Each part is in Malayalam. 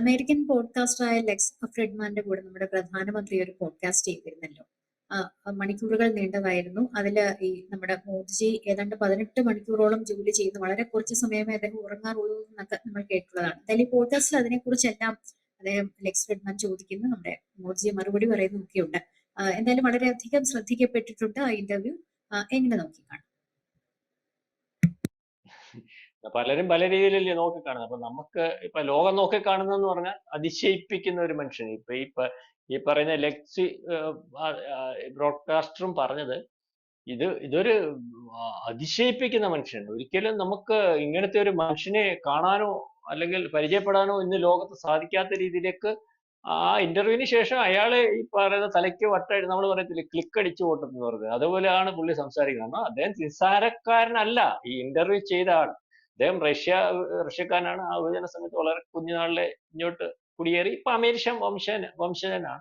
അമേരിക്കൻ പോഡ്കാസ്റ്ററായ ലെക്സ് ഫ്രെഡ്മാന്റെ കൂടെ നമ്മുടെ പ്രധാനമന്ത്രി ഒരു പോഡ്കാസ്റ്റ് ചെയ്തിരുന്നല്ലോ. മണിക്കൂറുകൾ നീണ്ടതായിരുന്നു. അതിൽ ഈ നമ്മുടെ മോദിജി ഏതാണ്ട് പതിനെട്ട് മണിക്കൂറോളം ജോലി ചെയ്യുന്നു വളരെ കുറച്ച് സമയമേ അദ്ദേഹം ഉറങ്ങാറുള്ളൂ എന്നൊക്കെ നമ്മൾ കേട്ടുള്ളതാണ് എന്തായാലും ഈ പോഡ്കാസ്റ്റിൽ അതിനെക്കുറിച്ചെല്ലാം അദ്ദേഹം ലെക്സ് ഫ്രെഡ്മാൻ ചോദിക്കുന്നു. നമ്മുടെ മോദിജി മറുപടി പറയുന്നതൊക്കെയുണ്ട്. എന്തായാലും വളരെയധികം ശ്രദ്ധിക്കപ്പെട്ടിട്ടുണ്ട് ആ ഇന്റർവ്യൂ എങ്ങനെ നോക്കി കാണാം പലരും പല രീതിയിലല്ലേ നോക്കിക്കാണുന്നത്. അപ്പൊ നമുക്ക് ഇപ്പൊ ലോകം നോക്കിക്കാണുന്നതെന്ന് പറഞ്ഞാൽ അതിശയിപ്പിക്കുന്ന ഒരു മനുഷ്യൻ ഇപ്പൊ ഈ ഈ പറയുന്ന ലെക്സി ബ്രോഡ്കാസ്റ്ററും പറഞ്ഞത് ഇത് ഇതൊരു അതിശയിപ്പിക്കുന്ന മനുഷ്യൻ ഒരിക്കലും നമുക്ക് ഇങ്ങനത്തെ ഒരു മനുഷ്യനെ കാണാനോ അല്ലെങ്കിൽ പരിചയപ്പെടാനോ ഇന്ന് ലോകത്ത് സാധിക്കാത്ത രീതിയിലേക്ക് ആ ഇന്റർവ്യൂവിന് ശേഷം അയാളെ ഈ പറയുന്ന തലയ്ക്ക് വട്ടായിട്ട് നമ്മൾ പറയത്തില്ലേ ക്ലിക്ക് അടിച്ചു പോട്ടെന്ന് പറഞ്ഞത് അതുപോലെയാണ് പുള്ളി സംസാരിക്കുന്നത്. കാരണം അദ്ദേഹം നിസ്സാരക്കാരനല്ല. ഈ ഇന്റർവ്യൂ ചെയ്ത ആൾ. അദ്ദേഹം റഷ്യ റഷ്യക്കാരനാണ്. ആ വിഭജന സമയത്ത് വളരെ കുഞ്ഞുനാളിലെ ഇങ്ങോട്ട് കുടിയേറി. ഇപ്പൊ അമേരിക്കൻ വംശന വംശജനാണ്.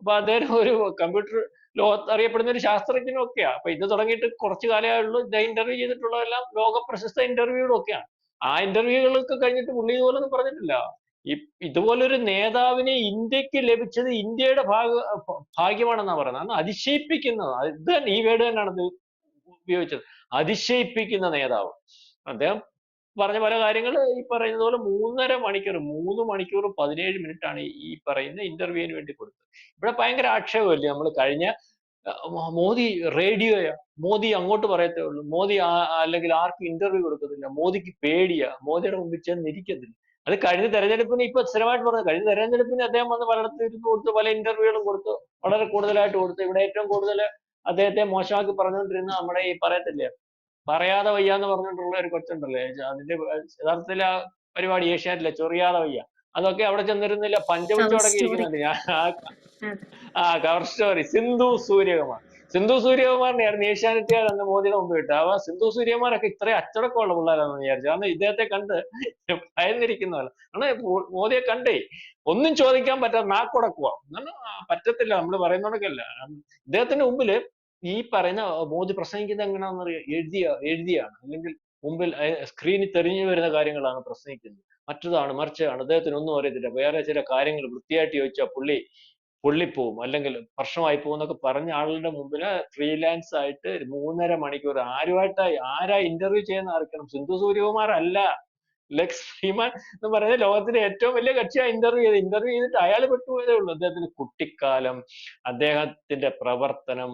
അപ്പൊ അദ്ദേഹം ഒരു കമ്പ്യൂട്ടർ ലോകത്ത് അറിയപ്പെടുന്ന ഒരു ശാസ്ത്രജ്ഞനും ഒക്കെയാ അപ്പൊ ഇത് തുടങ്ങിയിട്ട് കുറച്ചു കാലമേ ഉള്ളൂ ഇദ്ദേഹം ഇന്റർവ്യൂ ചെയ്തിട്ടുള്ളതെല്ലാം ലോക പ്രശസ്ത ഇന്റർവ്യൂകളൊക്കെയാണ് ആ ഇന്റർവ്യൂകളൊക്കെ കഴിഞ്ഞിട്ട് പുള്ളി ഇതുപോലൊന്നും പറഞ്ഞിട്ടില്ല. ഈ ഇതുപോലൊരു നേതാവിനെ ഇന്ത്യയ്ക്ക് ലഭിച്ചത് ഇന്ത്യയുടെ ഭാഗ ഭാഗ്യമാണെന്നാ പറയുന്നത്. അന്ന് അതിശയിപ്പിക്കുന്നത് അത് ഇത് ഈ വേർഡ് തന്നെയാണ് ഉപയോഗിച്ചത്. അതിശയിപ്പിക്കുന്ന നേതാവ്. അദ്ദേഹം പറഞ്ഞ പല കാര്യങ്ങൾ ഈ പറയുന്നത് പോലെ മൂന്നര മണിക്കൂർ മൂന്ന് മണിക്കൂർ പതിനേഴ് മിനിറ്റ് ആണ് ഈ പറയുന്ന ഇന്റർവ്യൂവിന് വേണ്ടി കൊടുത്തത്. ഇവിടെ ഭയങ്കര ആക്ഷേപമല്ലേ നമ്മൾ കഴിഞ്ഞ മോദി റേഡിയോയാ മോദി അങ്ങോട്ട് പറയത്തേ ഉള്ളൂ. മോദി അല്ലെങ്കിൽ ആർക്കും ഇന്റർവ്യൂ കൊടുക്കത്തില്ല. മോദിക്ക് പേടിയാ. മോദിയുടെ മുമ്പിൽ ചെന്ന് ഇരിക്കത്തില്ല അത് കഴിഞ്ഞ തെരഞ്ഞെടുപ്പിന് ഇപ്പൊ സ്ഥിരമായിട്ട് പറഞ്ഞു കഴിഞ്ഞ തെരഞ്ഞെടുപ്പിന് അദ്ദേഹം വന്ന് പലയിടത്തും ഇരുന്ന് കൊടുത്ത് പല ഇന്റർവ്യൂകളും കൊടുത്തു വളരെ കൂടുതലായിട്ട് കൊടുത്തു. ഇവിടെ ഏറ്റവും കൂടുതൽ അദ്ദേഹത്തെ മോശമാക്കി പറഞ്ഞുകൊണ്ടിരുന്ന നമ്മുടെ ഈ പറയത്തില്ലേ പറയാതെ വയ്യ എന്ന് പറഞ്ഞിട്ടുള്ള ഒരു കൊച്ചുണ്ടല്ലേ? അതിന്റെ യഥാർത്ഥത്തിൽ ആ പരിപാടി ഏഷ്യാനെറ്റിലെ ചൊറിയാതെ വയ്യ. അതൊക്കെ അവിടെ ചെന്നിരുന്നില്ല. ഇരിക്കുന്നുണ്ട്. ഞാൻ ആ- കവർ സ്റ്റോറി. സിന്ധു സൂര്യകുമാർ. സിന്ധു സൂര്യകുമാറിനെ ആയിരുന്നു ഏഷ്യാനെറ്റുകാർ അന്ന് മോദിയുടെ മുമ്പ് കിട്ടുക അവ സിന്ധു സൂര്യകുമാരൊക്കെ ഇത്രയും അച്ചടക്കമുള്ള പിള്ളേരാണെന്ന് വിചാരിച്ചു. കാരണം ഇദ്ദേഹത്തെ കണ്ട് ഭയന്നിരിക്കുന്നതല്ല കാരണം മോദിയെ കണ്ടേ ഒന്നും ചോദിക്കാൻ പറ്റാതെ നാക്കുടക്കുക പറ്റത്തില്ല. നമ്മൾ പറയുന്നതൊക്കെയല്ല ഇദ്ദേഹത്തിന്റെ മുമ്പിൽ ഈ പറയുന്ന മോദി പ്രസംഗിക്കുന്നത് എങ്ങനെയാണെന്ന് എഴുതിയ എഴുതിയാണ്. അല്ലെങ്കിൽ മുമ്പിൽ സ്ക്രീനിൽ തെളിഞ്ഞു വരുന്ന കാര്യങ്ങളാണ് പ്രസംഗിക്കുന്നത്. മറ്റതാണ് മറിച്ചാണ്. അദ്ദേഹത്തിന് ഒന്നും അറിയത്തില്ല. വേറെ ചില കാര്യങ്ങൾ വൃത്തിയായിട്ട് ചോദിച്ചാൽ പുള്ളി പൊള്ളിപ്പോവും അല്ലെങ്കിൽ പ്രശ്നമായി പോകും എന്നൊക്കെ പറഞ്ഞ ആളുടെ മുമ്പിൽ ഫ്രീലാൻസ് ആയിട്ട് മൂന്നര മണിക്കൂർ ആരുമായിട്ടായി ആരാ ഇന്റർവ്യൂ ചെയ്യുന്ന ആർക്കണം സിന്ധു സൂര്യകുമാർ അല്ല ലെക്സ് ഫ്രീമാൻ എന്ന് പറയുന്നത് ലോകത്തിലെ ഏറ്റവും വലിയ കക്ഷിയാ ഇന്റർവ്യൂ ചെയ്ത് ഇന്റർവ്യൂ ചെയ്തിട്ട് അയാൾ പെട്ടുപോയതേ ഉള്ളൂ. അദ്ദേഹത്തിന്റെ കുട്ടിക്കാലം അദ്ദേഹത്തിന്റെ പ്രവർത്തനം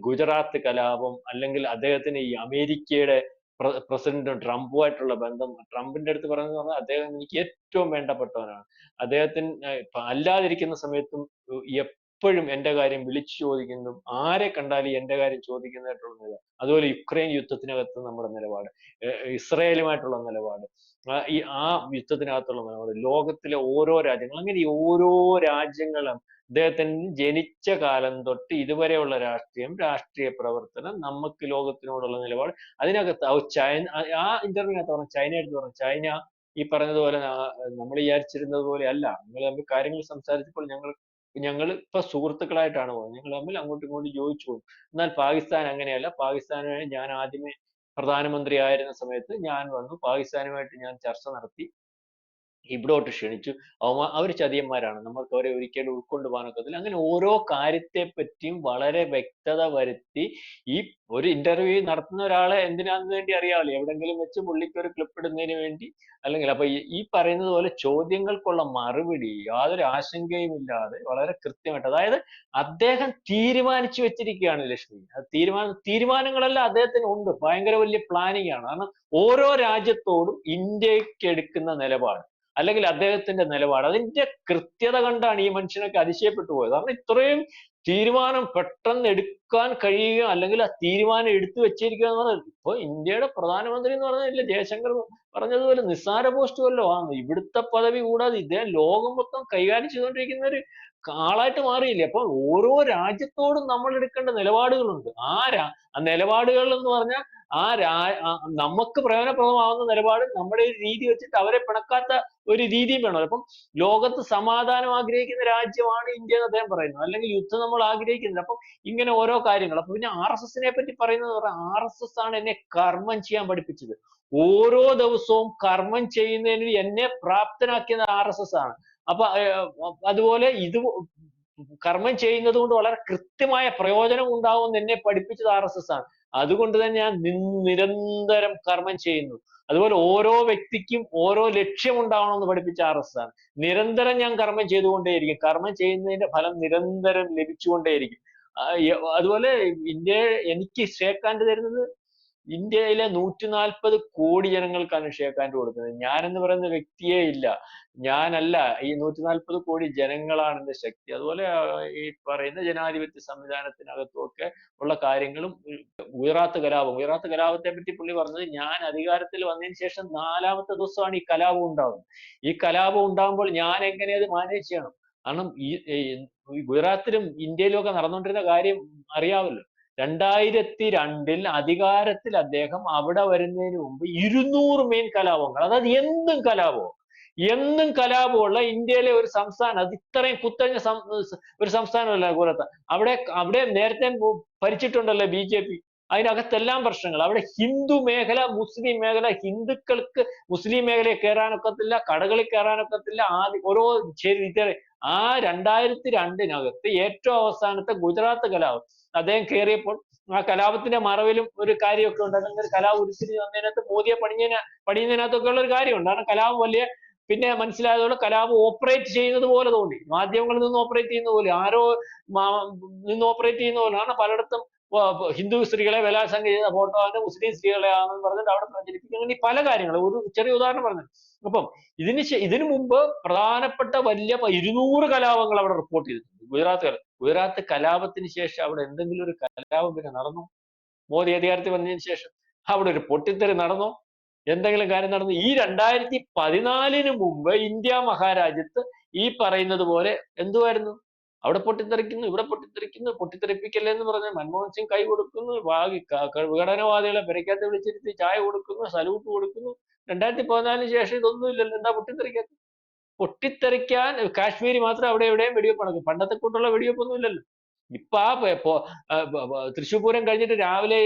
ഗുജറാത്ത് കലാപം അല്ലെങ്കിൽ അദ്ദേഹത്തിന് ഈ അമേരിക്കയുടെ പ്ര- പ്രസിഡന്റ് ട്രംപുമായിട്ടുള്ള ബന്ധം. ട്രംപിന്റെ അടുത്ത് പറയുന്നത് പറഞ്ഞാൽ അദ്ദേഹം എനിക്ക് ഏറ്റവും വേണ്ടപ്പെട്ടവനാണ്. അദ്ദേഹത്തിന് അല്ലാതിരിക്കുന്ന സമയത്തും എപ്പോഴും എന്റെ കാര്യം വിളിച്ചു ചോദിക്കുന്നതും ആരെ കണ്ടാലും എന്റെ കാര്യം ചോദിക്കുന്നതായിട്ടുള്ള അതുപോലെ യുക്രൈൻ യുദ്ധത്തിനകത്ത് നമ്മുടെ നിലപാട് ഇസ്രയേലുമായിട്ടുള്ള നിലപാട് ഈ ആ യുദ്ധത്തിനകത്തുള്ള നിലപാട് ലോകത്തിലെ ഓരോ രാജ്യങ്ങൾ അങ്ങനെ ഓരോ രാജ്യങ്ങളും അദ്ദേഹത്തിന് ജനിച്ച കാലം തൊട്ട് ഇതുവരെയുള്ള രാഷ്ട്രീയം രാഷ്ട്രീയ പ്രവർത്തനം നമുക്ക് ലോകത്തിനോടുള്ള നിലപാട് അതിനകത്ത് ചൈന ആ- ആ ഇന്റർവ്യൂവിനകത്ത് പറഞ്ഞു ചൈന എടുത്ത് പറഞ്ഞു ചൈന ഈ പറഞ്ഞതുപോലെ നമ്മൾ വിചാരിച്ചിരുന്നത് പോലെ അല്ല. നിങ്ങൾ തമ്മിൽ കാര്യങ്ങൾ സംസാരിച്ചപ്പോൾ ഞങ്ങൾ ഞങ്ങൾ ഇപ്പൊ സുഹൃത്തുക്കളായിട്ടാണ് പോകുന്നത്. ഞങ്ങൾ തമ്മിൽ അങ്ങോട്ടും ഇങ്ങോട്ടും ചോദിച്ചു പോകും. എന്നാൽ പാകിസ്ഥാൻ അങ്ങനെയല്ല. പാകിസ്ഥാനുമായി ഞാൻ ആദ്യമേ പ്രധാനമന്ത്രി ആയിരുന്ന സമയത്ത് ഞാൻ വന്നു. പാകിസ്ഥാനുമായിട്ട് ഞാൻ ചർച്ച നടത്തി. ഇവിടോട്ട് ക്ഷണിച്ചു. അവ അവർ ചതിയന്മാരാണ്. നമ്മൾക്ക് അവരെ ഒരിക്കലും ഉൾക്കൊണ്ടു പോകാനൊക്കത്തില്ല അങ്ങനെ ഓരോ കാര്യത്തെ പറ്റിയും വളരെ വ്യക്തത വരുത്തി ഈ ഒരു ഇന്റർവ്യൂ നടത്തുന്ന ഒരാളെ എന്തിനാന്ന് വേണ്ടി അറിയാമല്ലോ എവിടെങ്കിലും വെച്ച് പുള്ളിക്ക് ഒരു ക്ലിപ്പ് ഇടുന്നതിന് വേണ്ടി. അല്ലെങ്കിൽ അപ്പൊ ഈ- പറയുന്നത് പോലെ ചോദ്യങ്ങൾക്കുള്ള മറുപടി യാതൊരു ആശങ്കയും ഇല്ലാതെ വളരെ കൃത്യമായിട്ട് അതായത് അദ്ദേഹം തീരുമാനിച്ചു വെച്ചിരിക്കുകയാണ് ലക്ഷ്മി. തീരുമാന തീരുമാനങ്ങളെല്ലാം അദ്ദേഹത്തിന് ഉണ്ട്. ഭയങ്കര വലിയ പ്ലാനിങ് ആണ്. കാരണം ഓരോ രാജ്യത്തോടും ഇന്ത്യയ്ക്ക് എടുക്കുന്ന നിലപാട്. അല്ലെങ്കിൽ അദ്ദേഹത്തിന്റെ നിലപാട്. അതിന്റെ കൃത്യത കണ്ടാണ് ഈ മനുഷ്യനൊക്കെ അതിശയപ്പെട്ടു പോയത്. കാരണം ഇത്രയും തീരുമാനം പെട്ടെന്ന് എടുക്കാൻ കഴിയുക അല്ലെങ്കിൽ ആ തീരുമാനം എടുത്തു വെച്ചിരിക്കുക എന്ന് പറഞ്ഞാൽ ഇപ്പൊ ഇന്ത്യയുടെ പ്രധാനമന്ത്രി എന്ന് പറഞ്ഞാൽ ജയശങ്കർ പറഞ്ഞതുപോലെ നിസ്സാര പോസ്റ്റ് വല്ലോ. ആ ഇവിടുത്തെ പദവി കൂടാതെ ഇദ്ദേഹം ലോകം മൊത്തം കൈകാര്യം ചെയ്തുകൊണ്ടിരിക്കുന്ന ഒരു ആളായിട്ട് മാറിയില്ലേ? അപ്പൊ ഓരോ രാജ്യത്തോടും നമ്മൾ എടുക്കേണ്ട നിലപാടുകളുണ്ട്. ആ രാ ആ നിലപാടുകൾ എന്ന് പറഞ്ഞാൽ ആ രാ നമുക്ക് പ്രയോജനപ്രദമാവുന്ന നിലപാട് നമ്മുടെ ഒരു രീതി വെച്ചിട്ട് അവരെ പിണക്കാത്ത ഒരു രീതിയും വേണം. അപ്പം ലോകത്ത് സമാധാനം ആഗ്രഹിക്കുന്ന രാജ്യമാണ് ഇന്ത്യ എന്ന് അദ്ദേഹം പറയുന്നത്. അല്ലെങ്കിൽ യുദ്ധം നമ്മൾ ആഗ്രഹിക്കുന്നില്ല. അപ്പം ഇങ്ങനെ ഓരോ കാര്യങ്ങൾ. അപ്പൊ പിന്നെ ആർ എസ് എസിനെ പറ്റി പറയുന്നത് ആർ എസ് എസ് ആണ് എന്നെ കർമ്മം ചെയ്യാൻ പഠിപ്പിച്ചത്. ഓരോ ദിവസവും കർമ്മം ചെയ്യുന്നതിന് എന്നെ പ്രാപ്തനാക്കിയത് ആർ എസ് എസ് ആണ്. അപ്പൊ അതുപോലെ ഇത് കർമ്മം ചെയ്യുന്നത് കൊണ്ട് വളരെ കൃത്യമായ പ്രയോജനം ഉണ്ടാവും എന്നെ പഠിപ്പിച്ചത് ആർ എസ് എസ് ആണ്. അതുകൊണ്ട് തന്നെ ഞാൻ നിരന്തരം കർമ്മം ചെയ്യുന്നു. അതുപോലെ ഓരോ വ്യക്തിക്കും ഓരോ ലക്ഷ്യം ഉണ്ടാവണമെന്ന് പഠിപ്പിച്ച ആർ എസ് ആണ്. നിരന്തരം ഞാൻ കർമ്മം ചെയ്തുകൊണ്ടേയിരിക്കും. കർമ്മം ചെയ്യുന്നതിന്റെ ഫലം നിരന്തരം ലഭിച്ചുകൊണ്ടേയിരിക്കും. അതുപോലെ ഇന്ത്യ എനിക്ക് ഹാൻഡ് തരുന്നത് ഇന്ത്യയിലെ നൂറ്റി നാൽപ്പത് കോടി ജനങ്ങൾക്കാണ് ഷേക്ക് ഹാൻഡ് ഞാൻ എന്ന് പറയുന്ന വ്യക്തിയേ ഇല്ല. ഞാനല്ല. ഈ നൂറ്റി നാൽപ്പത് കോടി ജനങ്ങളാണ് എന്റെ ശക്തി. അതുപോലെ ഈ പറയുന്ന ജനാധിപത്യ സംവിധാനത്തിനകത്തും ഒക്കെ ഉള്ള കാര്യങ്ങളും ഗുജറാത്ത് കലാപം. ഗുജറാത്ത് കലാപത്തെ പറ്റി പുള്ളി പറഞ്ഞത് ഞാൻ അധികാരത്തിൽ വന്നതിന് ശേഷം നാലാമത്തെ ദിവസമാണ് ഈ കലാപം ഉണ്ടാകുന്നത് ഈ കലാപം ഉണ്ടാകുമ്പോൾ ഞാൻ എങ്ങനെ അത് മാനേജ് ചെയ്യണം? കാരണം ഈ ഗുജറാത്തിലും ഇന്ത്യയിലും ഒക്കെ നടന്നുകൊണ്ടിരുന്ന കാര്യം അറിയാമല്ലോ രണ്ടായിരത്തി രണ്ടിൽ അധികാരത്തിൽ അദ്ദേഹം അവിടെ വരുന്നതിന് മുമ്പ് ഇരുന്നൂറ് മെയിൻ കലാപങ്ങൾ അതായത് എന്തും കലാപം എന്നും കലാപമുള്ള ഇന്ത്യയിലെ ഒരു സംസ്ഥാനം അത് ഇത്രയും കുത്തഞ്ഞ ഒരു സംസ്ഥാനമല്ല കൊല്ലത്ത് അവിടെ അവിടെ നേരത്തെ ഭരിച്ചിട്ടുണ്ടല്ലോ ബി ജെ പി. അതിനകത്തെല്ലാം പ്രശ്നങ്ങൾ. അവിടെ ഹിന്ദു മേഖല മുസ്ലിം മേഖല ഹിന്ദുക്കൾക്ക് മുസ്ലിം മേഖലയിൽ കയറാനൊക്കത്തില്ല കടകളിൽ കയറാനൊക്കത്തില്ല. ആദ്യ ഓരോ ആ രണ്ടായിരത്തി രണ്ടിനകത്ത് ഏറ്റവും അവസാനത്തെ ഗുജറാത്ത് കലാപം. അദ്ദേഹം കയറിയപ്പോൾ ആ കലാപത്തിന്റെ മറവിലും ഒരു കാര്യമൊക്കെ ഉണ്ട് അല്ലെങ്കിൽ കലാപം ഉരുത്തിരി വന്നതിനകത്ത് മോദിയെ പണിഞ്ഞ പണിയുന്നതിനകത്തൊക്കെ ഉള്ള ഒരു കാര്യമുണ്ട്. കാരണം കലാപം വലിയ പിന്നെ മനസ്സിലായതോടെ കലാപം ഓപ്പറേറ്റ് ചെയ്യുന്നത് പോലെ തോന്നി. മാധ്യമങ്ങളിൽ നിന്ന് ഓപ്പറേറ്റ് ചെയ്യുന്ന പോലെ ആരോ നിന്ന് ഓപ്പറേറ്റ് ചെയ്യുന്ന പോലെ ആണ് പലയിടത്തും ഹിന്ദു സ്ത്രീകളെ ബലാത്സംഗം ചെയ്ത ഫോട്ടോ ആണ് മുസ്ലിം സ്ത്രീകളെ ആണെന്ന് പറഞ്ഞിട്ട് അവിടെ പ്രചരിപ്പിക്കുന്ന അങ്ങനെ പല കാര്യങ്ങൾ. ഒരു ചെറിയ ഉദാഹരണം പറഞ്ഞു അപ്പം ഇതിന് ഇതിനു മുമ്പ് പ്രധാനപ്പെട്ട വലിയ ഇരുന്നൂറ് കലാപങ്ങൾ അവിടെ റിപ്പോർട്ട് ചെയ്തിട്ടുണ്ട്. ഗുജറാത്ത് കലാ- ഗുജറാത്ത് കലാപത്തിന് ശേഷം അവിടെ എന്തെങ്കിലും ഒരു കലാപം പിന്നെ നടന്നു. മോദി അധികാരത്തിൽ വന്നതിന് ശേഷം അവിടെ ഒരു പൊട്ടിത്തെറി നടന്നു. എന്തെങ്കിലും കാര്യം നടന്നു. ഈ രണ്ടായിരത്തി പതിനാലിന് മുമ്പ് ഇന്ത്യ മഹാരാജ്യത്ത് ഈ പറയുന്നത് പോലെ എന്തുവായിരുന്നു? അവിടെ പൊട്ടിത്തെറിക്കുന്നു ഇവിടെ പൊട്ടിത്തെറിക്കുന്നു പൊട്ടിത്തെറിപ്പിക്കല്ലേ എന്ന് പറഞ്ഞ് മൻമോഹൻ സിംഗ് കൈ കൊടുക്കുന്നു വാഗി വിഘടനവാദികളെ പെരയ്ക്കകത്ത് വിളിച്ചിരുത്തി ചായ കൊടുക്കുന്നു സല്യൂട്ട് കൊടുക്കുന്നു. രണ്ടായിരത്തി പതിനാലിന് ശേഷം ഇതൊന്നും ഇല്ലല്ലോ എന്താ പൊട്ടിത്തെറിക്കാത്ത പൊട്ടിത്തെറിക്കാൻ കാശ്മീരി മാത്രം അവിടെ എവിടെയും വെടിവെപ്പ് നടക്കും. പണ്ടത്തെ കൂട്ടുള്ള വെടിവെപ്പൊന്നും ഇല്ലല്ലോ. ഇപ്പൊ ആ തൃശ്ശൂർ പൂരം കഴിഞ്ഞിട്ട് രാവിലെ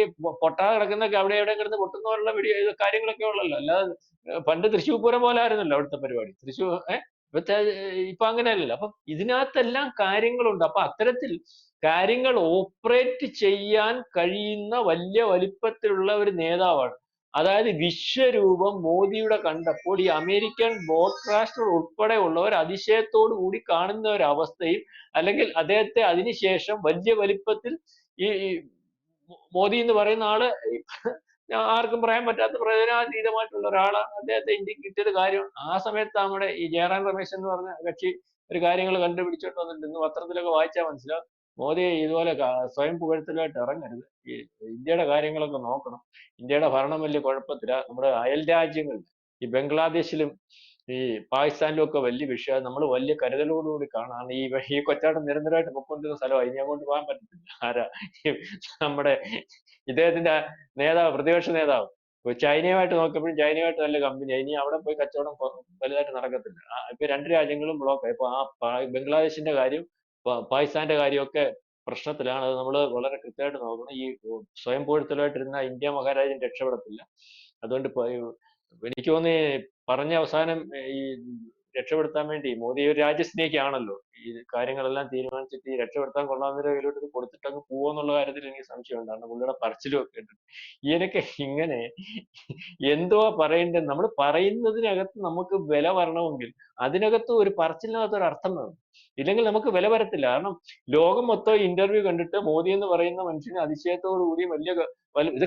പൊട്ടാതെ കിടക്കുന്നൊക്കെ അവിടെ എവിടെ കിടന്ന് പൊട്ടുന്ന പോലുള്ള വെടി കാര്യങ്ങളൊക്കെ ഉള്ളല്ലോ. അല്ലാതെ പണ്ട് തൃശ്ശൂർ പൂരം പോലെ ആയിരുന്നല്ലോ അവിടുത്തെ പരിപാടി. തൃശ്ശൂർ ഏഹ് ഇപ്പൊ അങ്ങനെയല്ലല്ലോ. അപ്പൊ ഇതിനകത്തെല്ലാം കാര്യങ്ങളുണ്ട്. അപ്പൊ അത്തരത്തിൽ കാര്യങ്ങൾ ഓപ്പറേറ്റ് ചെയ്യാൻ കഴിയുന്ന വലിയ വലിപ്പത്തിലുള്ള ഒരു നേതാവാണ്. അതായത് വിശ്വരൂപം മോദിയുടെ കണ്ടപ്പോൾ ഈ അമേരിക്കൻ ബ്രോഡ്കാസ്റ്റർ ഉൾപ്പെടെ ഉള്ളവർ അതിശയത്തോടു കൂടി കാണുന്ന ഒരു അവസ്ഥയും അല്ലെങ്കിൽ അദ്ദേഹത്തെ അതിനുശേഷം വലിയ വലിപ്പത്തിൽ ഈ മോദി എന്ന് പറയുന്ന ആൾ ആർക്കും പറയാൻ പറ്റാത്ത പ്രയോജനാതീതമായിട്ടുള്ള ഒരാളാണ് അദ്ദേഹത്തെ ഇന്ത്യയ്ക്ക് കിട്ടിയത് കാര്യം ആ സമയത്ത് നമ്മുടെ ഈ ജയറാം രമേശ് എന്ന് പറഞ്ഞ കക്ഷി ഒരു കാര്യങ്ങൾ കണ്ടുപിടിച്ചോണ്ട് വന്നിട്ട് ഇന്ന് പത്രത്തിലൊക്കെ വായിച്ചാൽ മനസ്സിലാവും. മോദി ഇതുപോലെ സ്വയം പുകഴ്ത്തലായിട്ട് ഇറങ്ങരുത്. ഈ ഇന്ത്യയുടെ കാര്യങ്ങളൊക്കെ നോക്കണം. ഇന്ത്യയുടെ ഭരണം വലിയ കുഴപ്പത്തില. നമ്മുടെ അയൽ രാജ്യങ്ങളിൽ ഈ ബംഗ്ലാദേശിലും ഈ പാകിസ്ഥാനിലും ഒക്കെ വലിയ വിഷയം. നമ്മൾ വലിയ കരുതലോടുകൂടി കാണാം. ഈ ഈ കൊച്ചാട്ടം നിരന്തരമായിട്ട് പൊക്കൊണ്ടിരുന്ന സ്ഥലമാണ് ഇനി അങ്ങോട്ട് പോകാൻ പറ്റത്തില്ല. ആരാ? നമ്മുടെ ഇദ്ദേഹത്തിന്റെ നേതാവ് പ്രതിപക്ഷ നേതാവ്. ചൈനയുമായിട്ട് നോക്കിയപ്പോഴും ചൈനയുമായിട്ട് നല്ല കമ്പനി ഇനി അവിടെ പോയി കച്ചവടം വലുതായിട്ട് നടക്കത്തില്ല. ഇപ്പൊ രണ്ട് രാജ്യങ്ങളും ബ്ലോക്ക് ഇപ്പൊ ആ ബംഗ്ലാദേശിന്റെ കാര്യം പാകിസ്ഥാന്റെ കാര്യമൊക്കെ പ്രശ്നത്തിലാണ്. അത് നമ്മൾ വളരെ കൃത്യമായിട്ട് നോക്കണം. ഈ സ്വയം പുകഴ്ത്തലായിട്ടിരുന്ന ഇന്ത്യ മഹാരാജ്യം രക്ഷപ്പെടത്തില്ല. അതുകൊണ്ട് എനിക്ക് തോന്നി പറഞ്ഞ അവസാനം ഈ രക്ഷപ്പെടുത്താൻ വേണ്ടി മോദി ഒരു രാജ്യസ്നേഹിയാണല്ലോ. ഈ കാര്യങ്ങളെല്ലാം തീരുമാനിച്ചിട്ട് ഈ രക്ഷപ്പെടുത്താൻ കൊള്ളാവുന്ന കയ്യിലോട്ട് കൊടുത്തിട്ട് അങ്ങ് പോവെന്നുള്ള കാര്യത്തിൽ എനിക്ക് സംശയമുണ്ട് കാരണം പുള്ളിയുടെ പറച്ചിലും ഒക്കെ ഉണ്ട്. ഇതിനൊക്കെ ഇങ്ങനെ എന്തോ പറയേണ്ടത്? നമ്മൾ പറയുന്നതിനകത്ത് നമുക്ക് വില വരണമെങ്കിൽ അതിനകത്ത് ഒരു പറച്ചിലിനകത്ത് ഒരു അർത്ഥം വേണം. ഇല്ലെങ്കിൽ നമുക്ക് വില വരത്തില്ല. കാരണം ലോകം മൊത്തം ഇന്റർവ്യൂ കണ്ടിട്ട് മോദി എന്ന് പറയുന്ന മനുഷ്യന് അതിശയത്തോടു കൂടി വലിയ ഇത്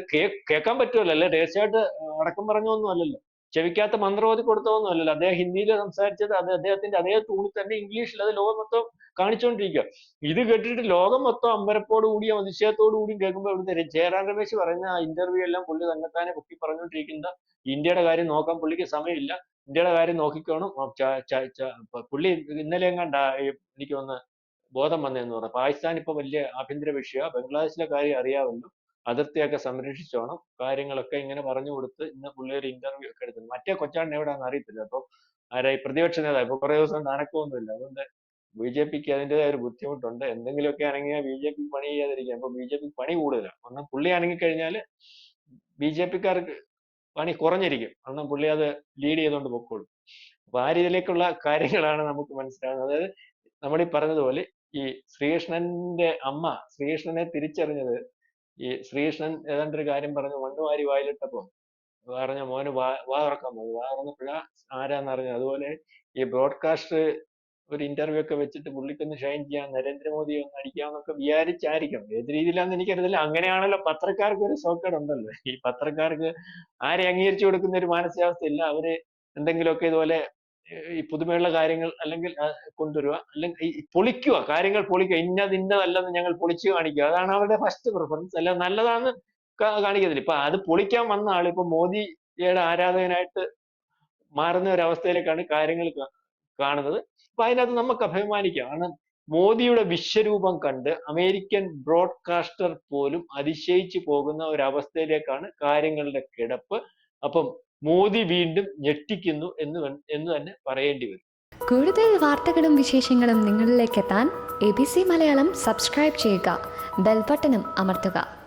കേൾക്കാൻ പറ്റുമല്ലോ. അല്ലെ? രഹസ്യമായിട്ട് അടക്കം പറഞ്ഞൊന്നും അല്ലല്ലോ. ചെവിക്കാത്ത മന്ത്രവാദി കൊടുത്തതൊന്നും അല്ലല്ലോ അദ്ദേഹം ഹിന്ദിയിൽ സംസാരിച്ചത് അത് അദ്ദേഹത്തിന്റെ അതേ തൂണി തന്നെ ഇംഗ്ലീഷിൽ അത് ലോകം മൊത്തം കാണിച്ചുകൊണ്ടിരിക്കുക ഇത് കേട്ടിട്ട് ലോകം മൊത്തം അമ്പരപ്പോട് കൂടിയും അതിശയത്തോടു കൂടിയും കേൾക്കുമ്പോൾ ഇവിടുത്തെ ജയറാം രമേശ് പറയുന്ന ആ ഇന്റർവ്യൂ എല്ലാം പുള്ളി തന്നെത്താനെ പൊക്കി പറഞ്ഞുകൊണ്ടിരിക്കുന്ന ഇന്ത്യയുടെ കാര്യം നോക്കാൻ പുള്ളിക്ക് സമയമില്ല. ഇന്ത്യയുടെ കാര്യം നോക്കിക്കോണം. പുള്ളി ഇന്നലെ എങ്ങാണ്ട എനിക്ക് ഒന്ന് ബോധം വന്നതെന്ന് പറഞ്ഞു. പാകിസ്ഥാൻ ഇപ്പൊ വലിയ ആഭ്യന്തര വിഷയമാണ് ബംഗ്ലാദേശിലെ കാര്യം അറിയാമല്ലോ. അതിർത്തിയൊക്കെ സംരക്ഷിച്ചോണം. കാര്യങ്ങളൊക്കെ ഇങ്ങനെ പറഞ്ഞു കൊടുത്ത് ഇന്ന് പുള്ളി ഒരു ഇന്റർവ്യൂ ഒക്കെ എടുത്തു മറ്റേ കൊച്ചാണ് എവിടെയാണെന്ന് അറിയത്തില്ല. അപ്പൊ ആരായി പ്രതിപക്ഷ നേതാവ്? ഇപ്പൊ കുറെ ദിവസം നനക്കൊന്നുമില്ല അതുകൊണ്ട് ബി ജെ പിക്ക് അതിന്റെതായ ഒരു ബുദ്ധിമുട്ടുണ്ട്. എന്തെങ്കിലുമൊക്കെ ആണെങ്കിൽ ബി ജെ പി പണി ചെയ്യാതിരിക്കുക അപ്പൊ ബി ജെ പി പണി കൂടുതലാണ് ഒന്ന് പുള്ളി അനങ്ങിക്കഴിഞ്ഞാൽ ബി ജെ പിക്കാർക്ക് പണി കുറഞ്ഞിരിക്കും. കാരണം പുള്ളി അത് ലീഡ് ചെയ്തുകൊണ്ട് പൊക്കോളും. അപ്പൊ ആ രീതിയിലേക്കുള്ള കാര്യങ്ങളാണ് നമുക്ക് മനസ്സിലാകുന്നത് അതായത് നമ്മൾ ഈ പറഞ്ഞതുപോലെ ഈ ശ്രീകൃഷ്ണന്റെ അമ്മ ശ്രീകൃഷ്ണനെ തിരിച്ചറിഞ്ഞത് ഈ ശ്രീകൃഷ്ണൻ ഏതാണ്ട് ഒരു കാര്യം പറഞ്ഞു മണ്ണ് വാരി വായിലിട്ടപ്പോ. പറഞ്ഞ മോന് വാ വാ തുറക്കാൻ പോകും വാ തുറന്നപ്പോഴാ ആരാന്ന് അറിഞ്ഞത് അതുപോലെ ഈ ബ്രോഡ്കാസ്റ്റ് ഒരു ഇന്റർവ്യൂ ഒക്കെ വെച്ചിട്ട് പുള്ളിക്കൊന്ന് ഷൈൻ ചെയ്യാൻ നരേന്ദ്രമോദി ഒന്ന് അടിക്കാന്നൊക്കെ വിചാരിച്ചായിരിക്കും. ഏത് രീതിയിലാന്ന് എനിക്കറിയത്തില്ല. അങ്ങനെയാണല്ലോ പത്രക്കാർക്ക് ഒരു സോക്കേട് ഉണ്ടല്ലോ ഈ പത്രക്കാർക്ക് ആരെ അംഗീകരിച്ചു കൊടുക്കുന്ന ഒരു മാനസികാവസ്ഥ ഇല്ല അവർ എന്തെങ്കിലുമൊക്കെ ഇതുപോലെ ഈ പുതുമയുള്ള കാര്യങ്ങൾ അല്ലെങ്കിൽ കൊണ്ടുവരിക. അല്ലെങ്കിൽ പൊളിക്കുക. കാര്യങ്ങൾ പൊളിക്കുക. ഇന്നത് ഇന്നതല്ലെന്ന് ഞങ്ങൾ പൊളിച്ചു കാണിക്കുക. അതാണ് അവരുടെ ഫസ്റ്റ് പ്രിഫറൻസ് അല്ല നല്ലതാണ് കാണിക്കത്തില്ല ഇപ്പൊ അത് പൊളിക്കാൻ വന്ന ആൾ ഇപ്പൊ മോദിയുടെ ആരാധകനായിട്ട് മാറുന്ന ഒരു അവസ്ഥയിലേക്കാണ് കാര്യങ്ങൾ കാണുന്നത്. അപ്പൊ അതിനകത്ത് നമുക്ക് അഭിമാനിക്കാം. മോദിയുടെ വിശ്വരൂപം കണ്ട് അമേരിക്കൻ ബ്രോഡ്കാസ്റ്റർ പോലും അതിശയിച്ചു പോകുന്ന ഒരു അവസ്ഥയിലേക്കാണ് കാര്യങ്ങളുടെ കിടപ്പ്. അപ്പം മോദി വീണ്ടും ഞെട്ടിക്കുന്നു എന്ന് എന്ന് തന്നെ പറയേണ്ടി വരും. കൂടുതൽ വാർത്തകളും വിശേഷങ്ങളും നിങ്ങളിലേക്ക് എത്താൻ A B C Malayalam subscribe ചെയ്യുക. ബെൽബട്ടനും അമർത്തുക.